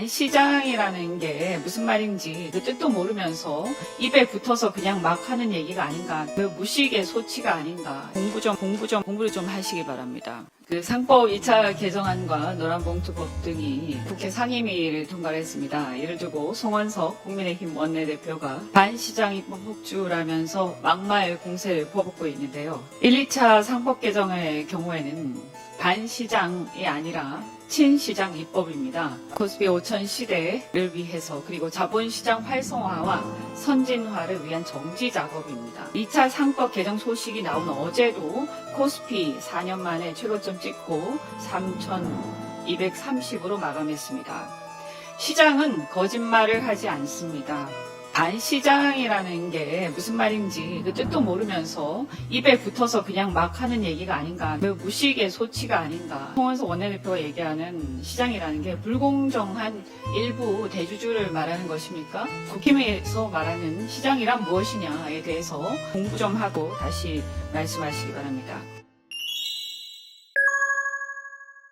반시장이라는 게 무슨 말인지 그 뜻도 모르면서 입에 붙어서 그냥 막 하는 얘기가 아닌가. 그 무식의 소치가 아닌가. 공부 좀, 공부 좀, 공부를 좀 하시기 바랍니다. 그 상법 2차 개정안과 노란봉투법 등이 국회 상임위를 통과했습니다. 이를 두고 송원석 국민의힘 원내대표가 반시장 입법 폭주라면서 막말 공세를 퍼붓고 있는데요. 1, 2차 상법 개정의 경우에는 반시장이 아니라 친시장 입법입니다. 코스피 5천 시대를 위해서 그리고 자본시장 활성화와 선진화를 위한 정지 작업입니다. 2차 상법 개정 소식이 나온 어제도 코스피 4년 만에 최고점 찍고 3,230으로 마감했습니다. 시장은 거짓말을 하지 않습니다. 반시장이라는 게 무슨 말인지 그 뜻도 모르면서 입에 붙어서 그냥 막 하는 얘기가 아닌가. 그 무식의 소치가 아닌가. 홍원석 원내대표가 얘기하는 시장이라는 게 불공정한 일부 대주주를 말하는 것입니까? 국힘에서 말하는 시장이란 무엇이냐에 대해서 공부 좀 하고 다시 말씀하시기 바랍니다.